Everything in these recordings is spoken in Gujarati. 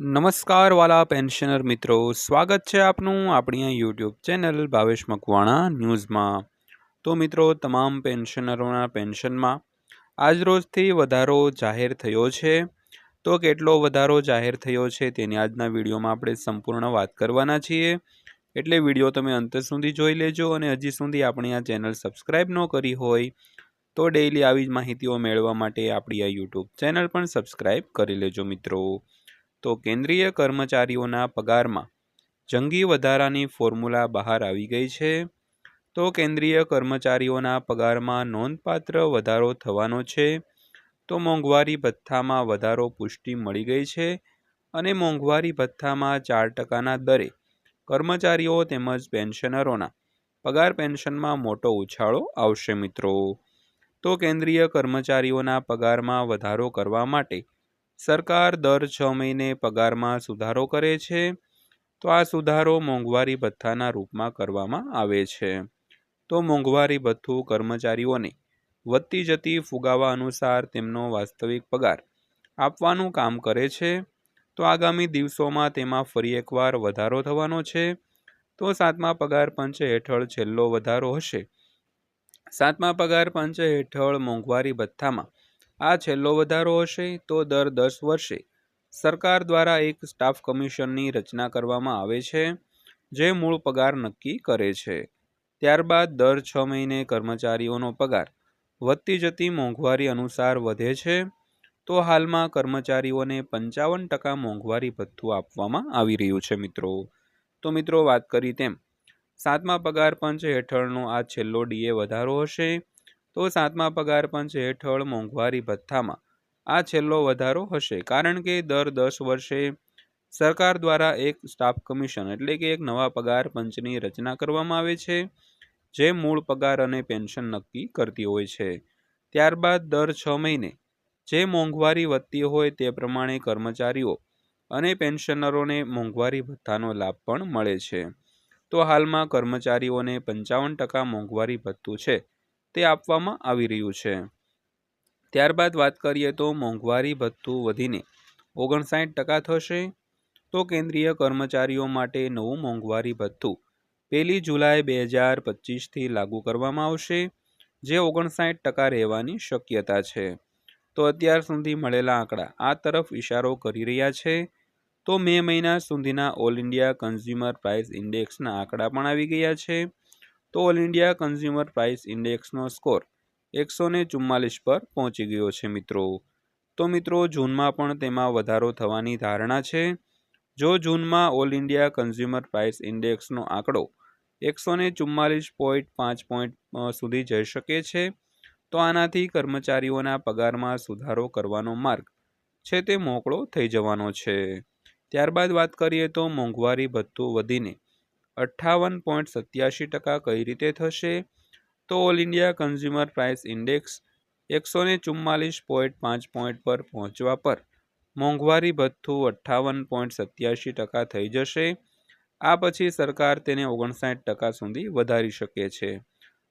નમસ્કાર વાલા પેન્શનર મિત્રો. સ્વાગત છે આપનું આપણી આ યુટ્યુબ ચેનલ ભાવેશ મકવાણા ન્યૂઝમાં. તો મિત્રો, તમામ પેન્શનરોના પેન્શનમાં આજરોજથી વધારો જાહેર થયો છે. તો કેટલો વધારો જાહેર થયો છે તેની આજના વિડીયોમાં આપણે સંપૂર્ણ વાત કરવાના છીએ. એટલે વીડિયો તમે અંત સુધી જોઈ લેજો અને હજી સુધી આપણી આ ચેનલ સબસ્ક્રાઈબ ન કરી હોય તો ડેઈલી આવી જ માહિતીઓ મેળવવા માટે આપણી આ યુટ્યુબ ચેનલ પણ સબસ્ક્રાઈબ કરી લેજો મિત્રો. તો કેન્દ્રીય કર્મચારીઓના પગારમાં જંગી વધારાની ફોર્મ્યુલા બહાર આવી ગઈ છે. તો કેન્દ્રીય કર્મચારીઓના પગારમાં નોંધપાત્ર વધારો થવાનો છે. તો મોંઘવારી ભથ્થામાં વધારો પુષ્ટિ મળી ગઈ છે અને મોંઘવારી ભથ્થામાં ચાર ટકાના દરે કર્મચારીઓ તેમજ પેન્શનરોના પગાર પેન્શનમાં મોટો ઉછાળો આવશે મિત્રો. તો કેન્દ્રીય કર્મચારીઓના પગારમાં વધારો કરવા માટે સરકાર દર છ મહિને પગારમાં સુધારો કરે છે. તો આ સુધારો મોંઘવારી ભથ્થાના રૂપમાં કરવામાં આવે છે. તો મોંઘવારી ભથ્થું કર્મચારીઓને વધતી જતી ફુગાવા અનુસાર તેમનો વાસ્તવિક પગાર આપવાનું કામ કરે છે. તો આગામી દિવસોમાં તેમાં ફરી એકવાર વધારો થવાનો છે. તો સાતમા પગાર પંચ હેઠળ છેલ્લો વધારો હશે. સાતમા પગાર પંચ હેઠળ મોંઘવારી ભથ્થામાં આ છેલ્લો વધારો હશે તો દર દસ વર્ષે સરકાર દ્વારા એક સ્ટાફ કમિશનની રચના કરવામાં આવે છે, જે મૂળ પગાર નક્કી કરે છે. ત્યારબાદ દર છ મહિને કર્મચારીઓનો પગાર વધતી જતી મોંઘવારી અનુસાર વધે છે, તો હાલમાં કર્મચારીઓને પંચાવન ટકા મોંઘવારી ભથ્થું આપવામાં આવી રહ્યું છે મિત્રો. તો મિત્રો વાત કરી તેમ, સાતમા પગાર પંચ હેઠળનો આ છેલ્લો ડીએ વધારો હશે તો સાતમા પગાર પંચ હેઠળ મોંઘવારી ભથ્થામાં. આ છેલ્લો વધારો હશે કારણ કે દર દસ વર્ષે સરકાર દ્વારા એક સ્ટાફ કમિશન એટલે કે એક નવા પગાર પંચની રચના કરવામાં આવે છે, જે મૂળ પગાર અને પેન્શન નક્કી કરતી હોય છે. ત્યારબાદ દર છ મહિને જે મોંઘવારી વધતી હોય તે પ્રમાણે કર્મચારીઓ અને પેન્શનરોને મોંઘવારી ભથ્થાનો લાભ પણ મળે છે. તો હાલમાં કર્મચારીઓને પંચાવન ટકા મોંઘવારી ભથ્થું છે. તે આપવામાં આવી રહ્યું છે. ત્યારબાદ વાત કરીએ તો મોંઘવારી ભથ્થું વધીને ઓગણસાઠ ટકા થશે. તો કેન્દ્રીય કર્મચારીઓ માટે નવું મોંઘવારી ભથ્થું પહેલી જુલાઈ બે હજાર પચીસથી લાગુ કરવામાં આવશે, જે ઓગણસાઠ ટકા રહેવાની શક્યતા છે. તો અત્યાર સુધી મળેલા આંકડા આ તરફ ઇશારો કરી રહ્યા છે. તો મે મહિના સુધીના ઓલ ઇન્ડિયા કન્ઝ્યુમર પ્રાઇસ ઇન્ડેક્સના આંકડા પણ આવી ગયા છે. તો ઓલ ઇન્ડિયા કન્ઝ્યુમર પ્રાઇસ ઇન્ડેક્સનો સ્કોર એકસો ને ચુમ્માલીસ પર પહોંચી ગયો છે મિત્રો. તો મિત્રો, જૂનમાં પણ તેમાં વધારો થવાની ધારણા છે. જો જૂનમાં ઓલ ઇન્ડિયા કન્ઝ્યુમર પ્રાઇસ ઇન્ડેક્સનો આંકડો એકસો ને ચુમ્માલીસ પોઈન્ટ પાંચ પોઈન્ટ સુધી જઈ શકે છે, તો આનાથી કર્મચારીઓના પગારમાં સુધારો કરવાનો માર્ગ છે તે મોકળો થઈ જવાનો છે. ત્યારબાદ વાત કરીએ તો મોંઘવારી ભથ્થું વધીને અઠ્ઠાવન પોઈન્ટ સત્યાસી ટકા કઈ રીતે થશે? તો all India consumer price index એકસો ને ચુમ્માલીસ પોઈન્ટ પાંચ પોઈન્ટ પર પહોંચવા પર. મોંઘવારી ભથ્થું અઠ્ઠાવન પોઈન્ટ સત્યાસી ટકા થઈ જશે. આ પછી સરકાર તેને ઓગણસાઠ ટકા સુધી વધારી શકે છે.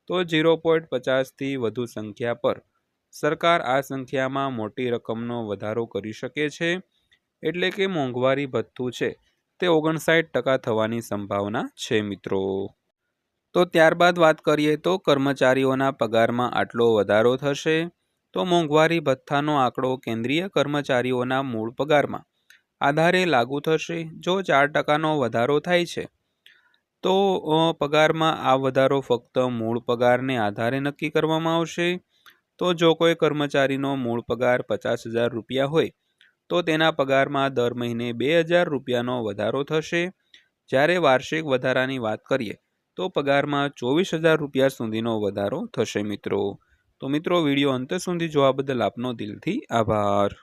તો ઝીરો પોઈન્ટ પચાસથી વધુ સંખ્યા પર. સરકાર આ સંખ્યામાં મોટી રકમનો વધારો કરી શકે છે. એટલે કે મોંઘવારી ભથ્થું છે. તે ઓગણસાઠ ટકા થવાની સંભાવના છે મિત્રો. તો ત્યારબાદ વાત કરીએ તો કર્મચારીઓના પગારમાં આટલો વધારો થશે. તો મોંઘવારી ભથ્થાનો આંકડો કેન્દ્રીય કર્મચારીઓના મૂળ પગારમાં આધારે લાગુ થશે, જો ચાર ટકાનો વધારો થાય છે. તો પગારમાં આ વધારો ફક્ત મૂળ પગારને આધારે નક્કી કરવામાં આવશે. તો જો કોઈ કર્મચારીનો મૂળ પગાર પચાસ હજાર રૂપિયા હોય તો તેના પગારમાં દર મહિને બે હજાર રૂપિયાનો વધારો થશે. જ્યારે વાર્ષિક વધારાની વાત કરીએ, તો પગારમાં ચોવીસ હજાર રૂપિયા સુધીનો વધારો થશે મિત્રો. તો મિત્રો, વીડિયો અંત સુધી જોવા બદલ આપનો દિલથી આભાર.